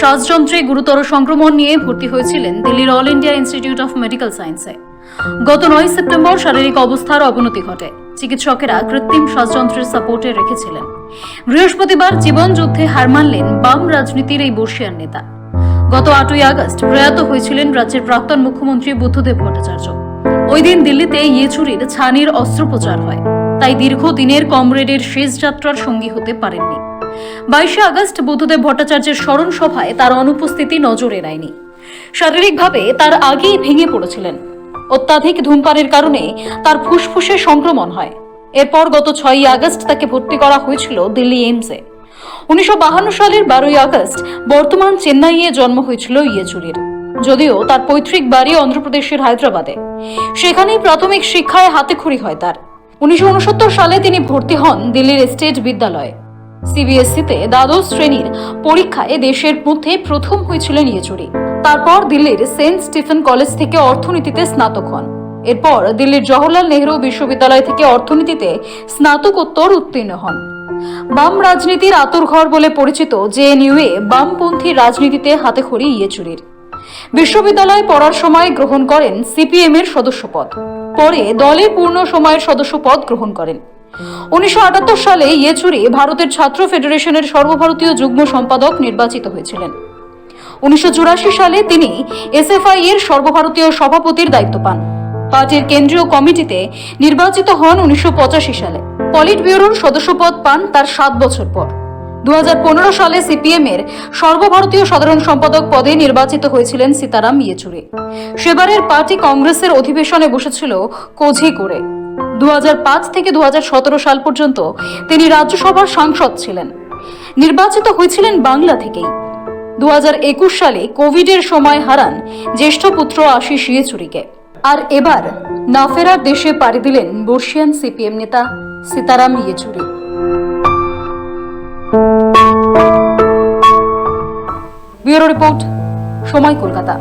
শ্বাসযন্ত্রে গুরুতর সংক্রমণ নিয়ে ভর্তি হয়েছিলেন দিল্লির All India Institute of medical সায়েন্সে। গত নয় সেপ্টেম্বর শারীরিক অবস্থার অবনতি ঘটে। চিকিৎসকেরা কৃত্রিম শ্বাসযন্ত্রের সাপোর্টে রেখেছিলেন। বৃহস্পতিবার জীবন যুদ্ধে হার মানলেন বাম রাজনীতির এই বর্ষিয়ান নেতা। গত আটই আগস্ট প্রয়াত হয়েছিলেন রাজ্যের প্রাক্তন মুখ্যমন্ত্রী বুদ্ধদেব ভট্টাচার্য। ওই দিন দিল্লিতে ইয়েচুরির ছানির অস্ত্রোপচার হয়। তাই দীর্ঘদিনের কমরেডের শেষ যাত্রার সঙ্গী হতে পারেননি। বাইশে আগস্ট বুদ্ধদেব ভট্টাচার্যের স্মরণ সভায় তার অনুপস্থিতি নজরে এড়ায়নি শারীরিকভাবে তার আগেই ভেঙে পড়েছিলেন। অত্যাধিক ধূমপানের কারণে তার ফুসফুসে সংক্রমণ হয়। এরপর গত ছয়ই আগস্ট তাকে ভর্তি করা হয়েছিল দিল্লি এইমসে। উনিশশো বাহান্ন সালের বারোই আগস্ট বর্তমান চেন্নাইয়ে জন্ম হয়েছিল ইয়েচুরির। যদিও তার পৈতৃক বাড়ি অন্ধ্রপ্রদেশের হায়দ্রাবাদে। সেখানেই প্রাথমিক শিক্ষায় হাতেখড়ি হয় তার। উনিশশো উনসত্তর সালে তিনি ভর্তি হন দিল্লির স্টেট বিদ্যালয়ে। সিবিএসসিতে দ্বাদশ শ্রেণির পরীক্ষায় দেশের মধ্যে প্রথম হয়েছিলেন ইয়েচুরি তারপর দিল্লির সেন্ট স্টিফেন কলেজ থেকে অর্থনীতিতে স্নাতক হন। এরপর দিল্লির জওহরলাল নেহরু বিশ্ববিদ্যালয় থেকে অর্থনীতিতে স্নাতকোত্তর উত্তীর্ণ হন। বাম রাজনীতির আতুরঘর বলে পরিচিত জেএনইউএ বামপন্থী রাজনীতিতে হাতেখড়ি ইয়েচুরির। বিশ্ববিদ্যালয়ে পড়ার সময় গ্রহণ করেন সিপিএম এর সদস্যপদ। পরে দলের পূর্ণ সময়ের সদস্যপদ গ্রহণ করেন। উনিশশো আটাত্তর সালে ইয়েচুরি ভারতের ছাত্র ফেডারেশনের সর্বভারতীয় যুগ্ম সম্পাদক নির্বাচিত হয়েছিলেন। উনিশশো সালে তিনি এসএফআই এর সর্বভারতীয় সভাপতির দায়িত্ব পান। পার্টির কেন্দ্রীয় কমিটিতে নির্বাচিত হন উনিশশো পঁচাশি সালে। পলিট ব্যুরোর সদস্যপদ পান তার সাত বছর পর। দু হাজার পনেরো সালে সিপিএম এর সর্বভারতীয় সাধারণ সম্পাদক পদে নির্বাচিত হয়েছিলেন সীতারাম ইয়েচুরি। সেবারের পার্টি কংগ্রেসের অধিবেশনে বসেছিল কোঝি করে। দু থেকে দু সাল পর্যন্ত তিনি রাজ্যসভার সাংসদ ছিলেন। নির্বাচিত হয়েছিলেন বাংলা থেকেই। দু সালে কোভিডের সময় হারান জ্যেষ্ঠ পুত্র আশিস ইয়েচুরিকে। আর এবার না ফেরার দেশে পাড়ি দিলেন বর্ষিয়ান সিপিএম নেতা সীতারাম ইয়েচুরি। ব্যুরো রিপোর্ট, সময় কলকাতা।